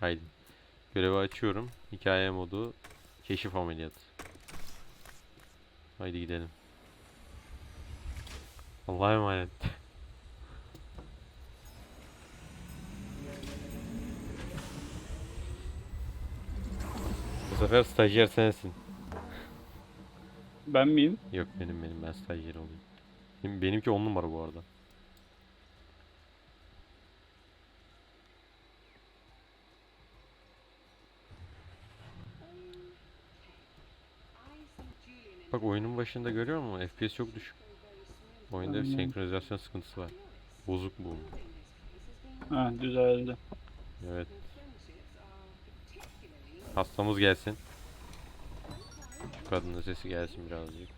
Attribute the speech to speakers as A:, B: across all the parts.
A: Haydi. Görevi açıyorum. Hikaye modu. Keşif ameliyatı. Haydi gidelim. Allah'a emanet. Bu sefer stajyer sensin.
B: Ben miyim?
A: Yok benim benim ben stajyer olayım. Benim, benimki on numara bu arada. Bak oyunun başında görüyor musun? FPS çok düşük. Oyunda
B: Aynen.
A: senkronizasyon sıkıntısı var. Bozuk bu.
B: Ha düzeldi.
A: Evet. Hastamız gelsin. Şu kadının sesi gelsin birazcık.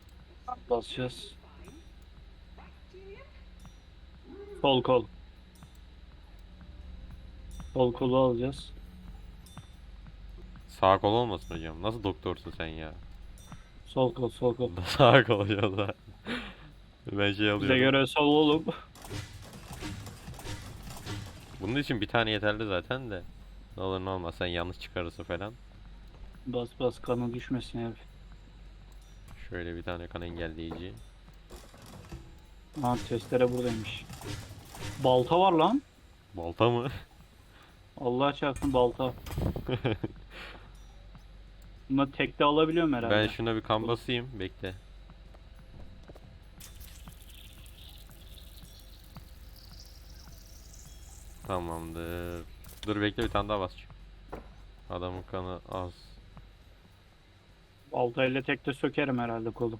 B: Basacağız. Sol kol. Sol kolu alacağız.
A: Sağ kol olmasın hocam. Nasıl doktorsun sen ya?
B: Sol kol, sol kol.
A: Sağ kol hocam da. Ben şey
B: Bize
A: alıyorum.
B: göre sol oğlum.
A: Bunun için bir tane yeterli zaten de. Ne olur ne olmaz sen yanlış çıkarırsın falan.
B: Bas bas kanı düşmesin abi.
A: Şöyle bir tane kan engelleyici.
B: Ha testere buradaymış. Balta var lan.
A: Balta mı?
B: Allah çarpsın balta. Bunu tekte alabiliyorum herhalde.
A: ben şuna bir kan basayım. Bekle. Tamamdır. Dur bekle bir tane daha basacağım. Adamın kanı az.
B: Baltayla tekte sökerim herhalde kolu.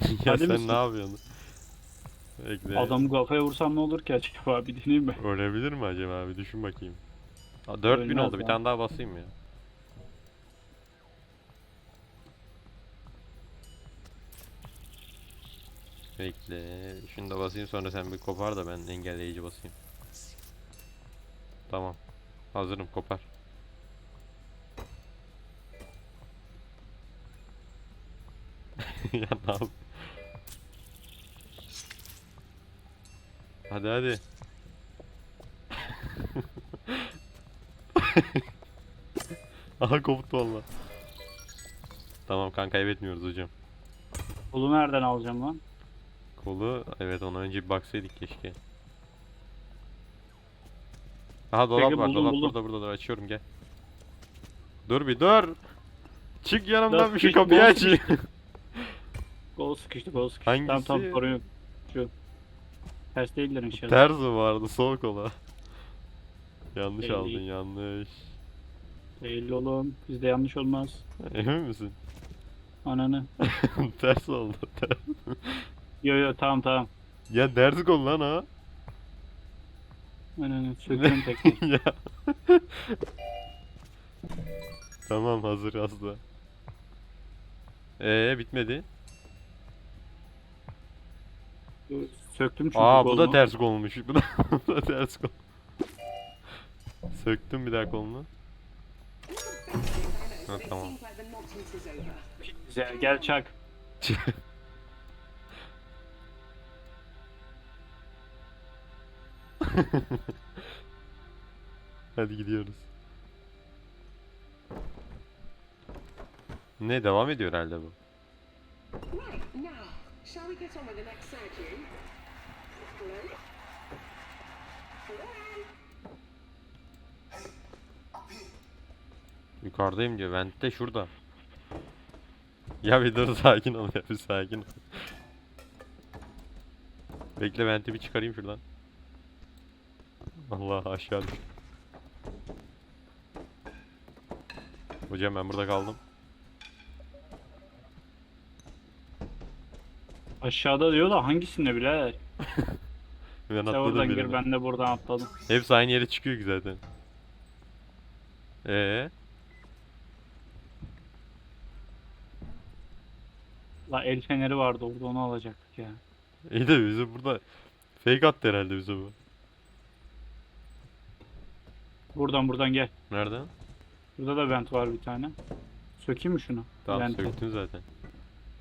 A: ya
B: Hadi
A: sen
B: misin?
A: ne yapıyorsun? Bekle.
B: Adamı kafaya vursam ne olur ki acaba bir deneyeyim mi?
A: Ölebilir mi acaba? Bir düşün bakayım. Aa, 4000
B: Ölmez
A: oldu. Bir
B: ya.
A: tane daha basayım ya. Bekle. Şunu da basayım sonra sen bir kopar da ben engelleyici basayım. Tamam. Hazırım kopar. ya ne yap? Hadi hadi. Aha koptu valla. Tamam kan kaybetmiyoruz hocam.
B: Kolu nereden alacağım lan?
A: Kolu evet ona önce bir baksaydık keşke. Aha dolap
B: Peki,
A: var
B: buldum,
A: dolap
B: buldum.
A: burada burada açıyorum gel. Dur bir dur. Çık yanımdan bir şu kapıyı aç.
B: Kol sıkıştı, kol sıkıştı. Tamam
A: Hangisi?
B: tamam sorun yok. Şu. Ters değildir inşallah.
A: Ters mi vardı sol kola? Yanlış
B: Değil,
A: aldın yanlış.
B: Değil oğlum. Bizde yanlış olmaz.
A: Emin misin?
B: Ananı.
A: ters oldu. Ters.
B: Yo yo tamam tamam.
A: Ya ters kol lan ha.
B: Ananı söktüm tekrar.
A: ya. tamam hazır hasta. Ee bitmedi.
B: Dur, Söktüm çünkü
A: Aa bu da ters kolmuş. Bu da, bu da ters kol. Söktüm bir daha kolunu. Ha tamam.
B: Güzel gel çak.
A: Hadi gidiyoruz. Ne devam ediyor herhalde bu.
C: Right, now, shall we get on with the next surgery?
A: Yukarıdayım diyor. Vent de şurada. Ya bir dur sakin ol ya bir sakin ol. Bekle venti bir çıkarayım şuradan. Allah aşağı düş. Hocam ben burada kaldım.
B: Aşağıda diyor da hangisinde birader?
A: Ben
B: Sen
A: atladım
B: oradan gir
A: birine.
B: ben de buradan atladım.
A: Hepsi aynı yere çıkıyor ki zaten. Ee,
B: La el feneri vardı orada onu alacaktık ya.
A: iyi de bizi burada fake attı herhalde bize bu.
B: Buradan buradan gel.
A: Nereden?
B: Burada da vent var bir tane. Sökeyim mi şunu?
A: Tamam
B: Venti.
A: söktün zaten.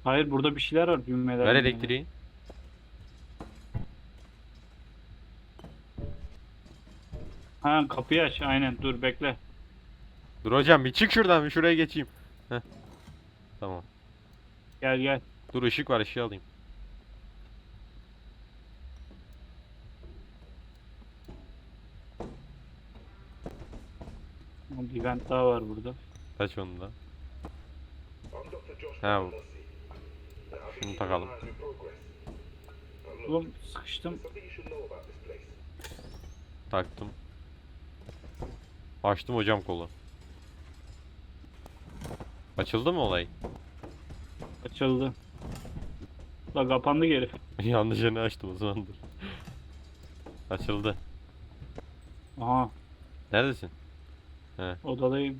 B: Hayır burada bir şeyler var düğmeler.
A: Ver
B: düğmeler.
A: elektriği.
B: Ha kapıyı aç aynen dur bekle.
A: Dur hocam bir çık şuradan bir şuraya geçeyim. Heh. Tamam.
B: Gel gel.
A: Dur ışık var ışığı alayım.
B: Bir vent daha var burada.
A: Kaç onu da. Ha, şunu takalım.
B: Oğlum sıkıştım.
A: Taktım. Açtım hocam kolu. Açıldı mı olay?
B: Açıldı. La kapandı geri.
A: Yanlış yerini açtım o zamandır. Açıldı.
B: Aha
A: Neredesin?
B: odadayım.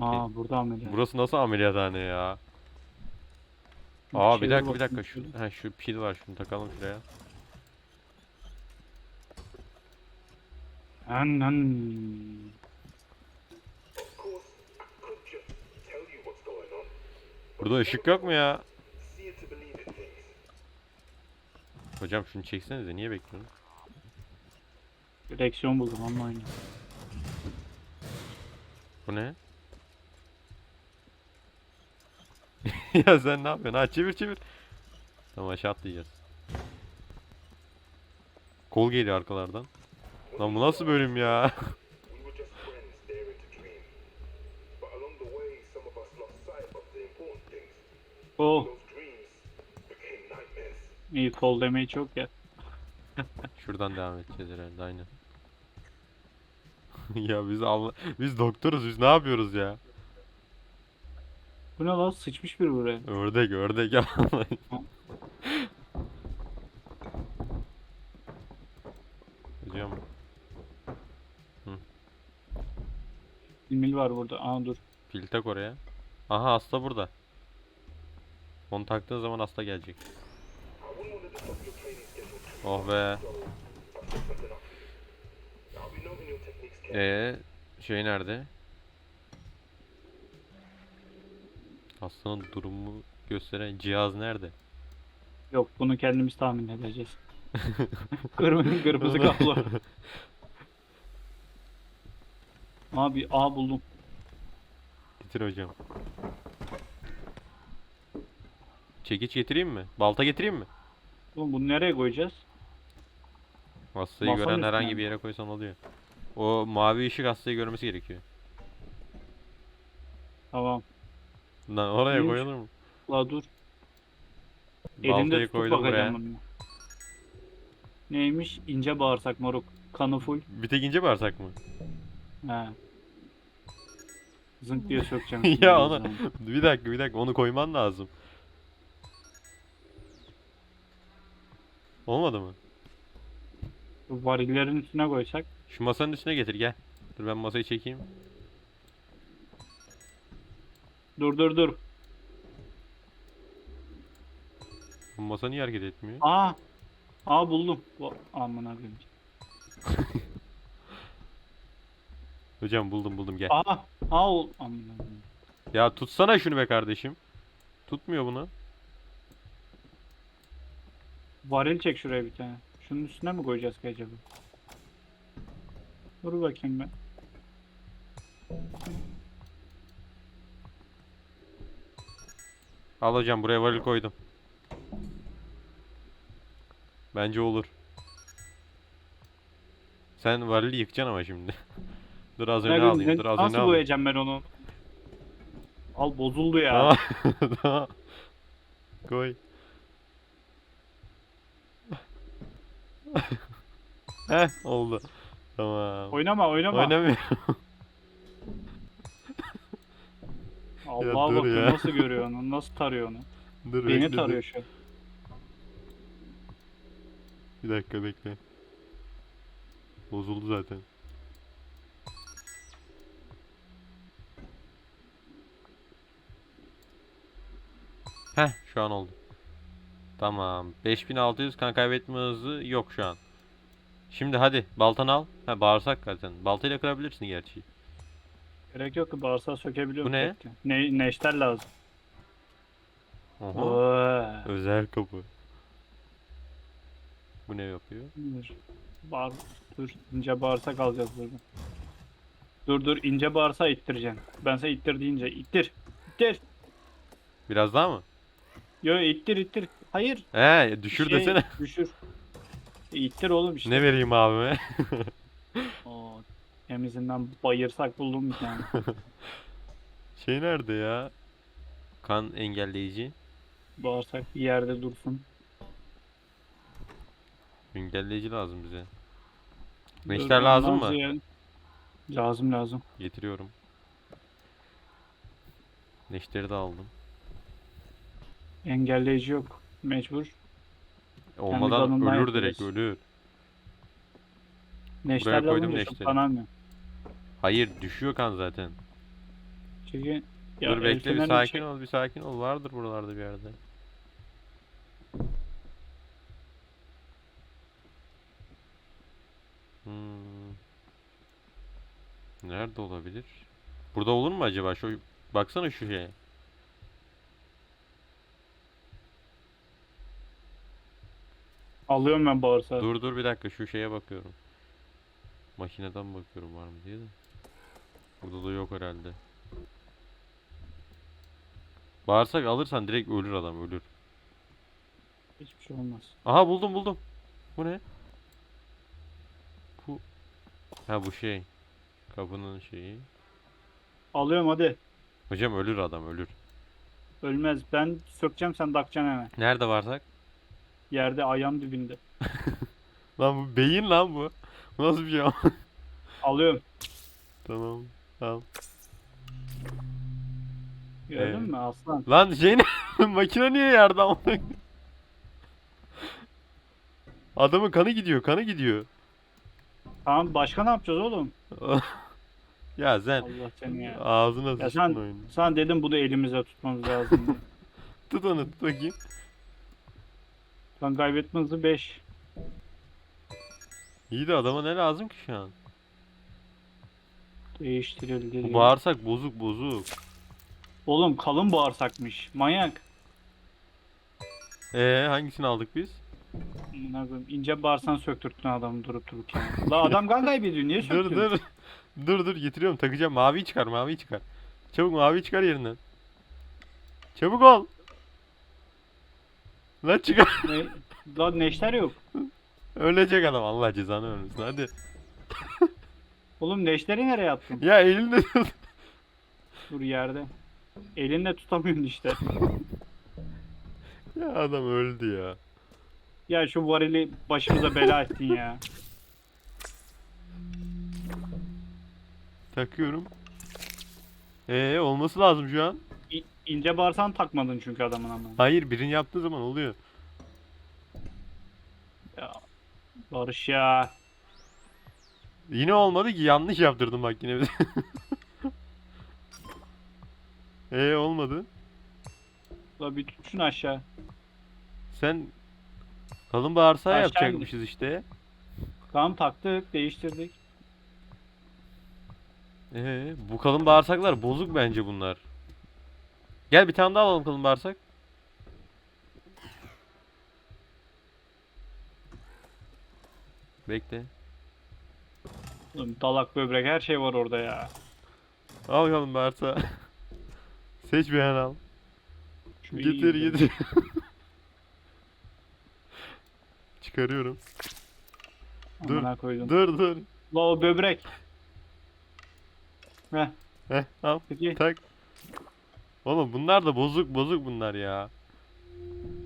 B: Aa burada ameliyat.
A: Burası nasıl ameliyathane ya? Aa bir dakika bir dakika şu ha şu pil var şunu takalım şuraya.
D: On.
A: Burada ışık yok mu ya? Hocam şunu çeksenize niye bekliyorsun?
B: Direksiyon buldum onunla.
A: Bu ne? ya sen ne yapıyorsun? Ha çevir çevir. Tamam aşağı atlayacağız. Kol geliyor arkalardan. Lan bu nasıl bölüm ya?
B: Oh iyi fall demeyi çok ya.
A: Şuradan devam edeceğiz herhalde aynen. ya biz Allah biz doktoruz biz ne yapıyoruz ya?
B: Bu ne lan sıçmış biri buraya.
A: Ördek ördek ya. Hocam
B: Mil var burada. Aa dur.
A: pil tak oraya. Aha hasta burada. Onu taktığın zaman hasta gelecek. Oh be. Ee şey nerede? Hastanın durumu gösteren cihaz nerede?
B: Yok bunu kendimiz tahmin edeceğiz. kırmızı kırmızı kablo. Abi A buldum.
A: Getir hocam. Çekiç getireyim mi? Balta getireyim mi?
B: Oğlum bunu nereye koyacağız?
A: Hastayı
B: Masanın
A: gören
B: üstüne
A: herhangi
B: mi?
A: bir yere koysan oluyor. O mavi ışık hastayı görmesi gerekiyor.
B: Tamam.
A: Lan oraya
B: Neymiş?
A: koyulur mu?
B: La dur. Elinde
A: Baltayı
B: tutup
A: koydum
B: bakacağım
A: buraya.
B: bunu. Neymiş? İnce bağırsak moruk. Kanı full.
A: Bir tek ince bağırsak mı?
B: He. Zınk diye sökeceğim.
A: ya onu bir dakika bir dakika onu koyman lazım. Olmadı mı?
B: Bu varillerin üstüne koysak.
A: Şu masanın üstüne getir gel. Dur ben masayı çekeyim.
B: Dur dur dur.
A: Bu masa niye hareket etmiyor?
B: Aa. Aa buldum. Bu amına koyayım.
A: Hocam buldum buldum gel.
B: Aa. Aa ol.
A: Ya tutsana şunu be kardeşim. Tutmuyor bunu.
B: Varil çek şuraya bir tane. Şunun üstüne mi koyacağız ki acaba? Dur bakayım ben.
A: Al hocam buraya varil koydum. Bence olur. Sen varili yıkacaksın ama şimdi. dur az öne
B: Ne-
A: alayım. Dur az öne
B: Nasıl
A: alayım.
B: koyacağım ben onu? Al bozuldu ya.
A: Tamam. Koy. Heh oldu. Tamam.
B: Oynama oynama.
A: Oynamıyorum.
B: Allah'a
A: dur
B: bak
A: ya.
B: nasıl görüyor onu, nasıl tarıyor onu.
A: dur
B: Beni
A: bekle, dur.
B: tarıyor şu an.
A: Bir dakika bekle. Bozuldu zaten. Heh şu an oldu. Tamam. 5600 kan kaybetme hızı yok şu an. Şimdi hadi baltanı al. Ha bağırsak zaten. Baltayla kırabilirsin gerçi.
B: Gerek yok ki bağırsağı sökebiliyorum.
A: Bu ne?
B: Ne, neşter lazım.
A: Oha.
B: Oo.
A: Özel kapı. Bu ne yapıyor?
B: Dur. Bağır, dur. ince bağırsak alacağız burada. Dur dur ince bağırsağı ittireceksin. Ben sana ittir deyince ittir. İttir.
A: Biraz daha mı?
B: Yo ittir ittir. Hayır.
A: He düşür
B: Şey,
A: desene.
B: Düşür. E, ittir oğlum işte.
A: Ne vereyim abime?
B: Oo, temizinden bayırsak buldum bir tane.
A: Şey nerede ya? Kan engelleyici.
B: Bağırsak bir yerde dursun.
A: Engelleyici lazım bize.
B: Ben
A: lazım mı?
B: Lazım lazım.
A: Getiriyorum. Neşteri de aldım.
B: Engelleyici yok. Mecbur.
A: Olmadan
B: kanından
A: ölür direkt
B: yapıyoruz.
A: ölür.
B: Neşterle
A: koydum
B: vurunca
A: neşteri.
B: çok kanamıyor.
A: Hayır düşüyor kan zaten.
B: Çünkü ya
A: Dur bekle bir sakin
B: şey-
A: ol bir sakin ol. Vardır buralarda bir yerde. Hmm. Nerede olabilir? Burada olur mu acaba? Şu baksana şu şeye.
B: Alıyorum ben bağırsağı.
A: Dur dur bir dakika şu şeye bakıyorum. Makineden bakıyorum var mı diye de. Burada da yok herhalde. Bağırsak alırsan direkt ölür adam ölür.
B: Hiçbir şey olmaz.
A: Aha buldum buldum. Bu ne? Bu Ha bu şey. Kapının şeyi.
B: Alıyorum hadi.
A: Hocam ölür adam ölür.
B: Ölmez. Ben sökeceğim sen takacaksın hemen.
A: Nerede varsak?
B: Yerde ayağım dibinde.
A: Lan bu beyin lan bu. Bu nasıl bir şey?
B: Alıyorum.
A: tamam. Tamam.
B: Gördün
A: Ee,
B: mü aslan?
A: Lan şey ne? Makine niye yerde ama? Adamın kanı gidiyor, kanı gidiyor.
B: Tamam başka ne yapacağız oğlum?
A: ya sen
B: Allah seni ya.
A: ağzına
B: Ya
A: sıçtın
B: sen,
A: oyunu.
B: sen dedim bunu elimize tutmamız lazım.
A: Tut onu tut bakayım.
B: Lan kaybetme hızı 5.
A: İyi de adama ne lazım ki şu an?
B: Değiştirildi.
A: Bu
B: diyor.
A: bağırsak bozuk bozuk.
B: Oğlum kalın bağırsakmış. Manyak.
A: Ee hangisini aldık biz?
B: Ne ince bağırsan söktürttün adamı durup dururken. La adam kan kaybediyor. Niye
A: Dur
B: söktürüyorsun?
A: dur. Dur dur getiriyorum takacağım. Maviyi çıkar maviyi çıkar. Çabuk maviyi çıkar yerinden. Çabuk ol. Lan çıkar.
B: Ne? Lan neşter yok.
A: Ölecek adam Allah cezanı vermesin hadi.
B: Oğlum neşteri nereye attın?
A: Ya elinde tut.
B: Dur yerde. Elinle tutamıyorsun işte.
A: Ya adam öldü ya.
B: Ya şu varili başımıza bela ettin ya.
A: Takıyorum. Ee olması lazım şu an.
B: İnce bağırsan takmadın çünkü adamın ama.
A: Hayır birini yaptığı zaman oluyor.
B: Ya. Barış ya.
A: Yine olmadı ki yanlış yaptırdım bak yine. Ee olmadı.
B: La bir tut şunu aşağı.
A: Sen kalın bağırsağı
B: Aşağı
A: yapacakmışız işte.
B: Tamam taktık değiştirdik.
A: Ee, bu kalın bağırsaklar bozuk bence bunlar. Gel bir tane daha alalım kalın bağırsak. Bekle.
B: Oğlum dalak böbrek her şey var orada ya.
A: Al kalın bağırsağı. Seç bir an al.
B: Şu
A: Getir getir. Çıkarıyorum. dur,
B: Amına koydum.
A: Dur dur.
B: La o böbrek. Heh
A: Heh al
B: peki.
A: tak. Oğlum bunlar da bozuk bozuk bunlar ya.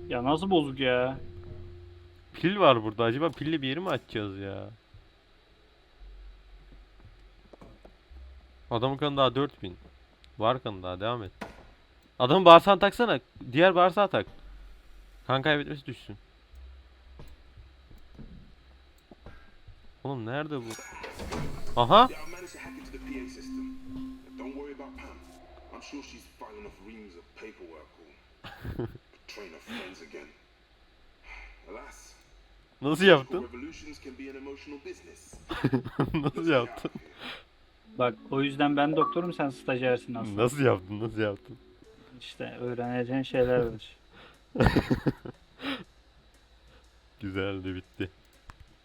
B: Ya nasıl bozuk ya?
A: Pil var burada. Acaba pilli bir yeri mi açacağız ya? Adamın kanı daha 4000. Var kanı daha devam et. Adamın bağırsağını taksana. Diğer bağırsağı tak. Kan kaybetmesi düşsün. Oğlum nerede bu? Aha!
D: I'm sure she's filing off reams of paperwork or betraying her friends again. Alas,
A: Nasıl yaptın?
D: revolutions can be an emotional business.
A: Nasıl yaptın?
B: Bak o yüzden ben doktorum sen stajyersin aslında.
A: Nasıl yaptın? Nasıl yaptın?
B: İşte öğreneceğin şeyler var.
A: Güzeldi bitti.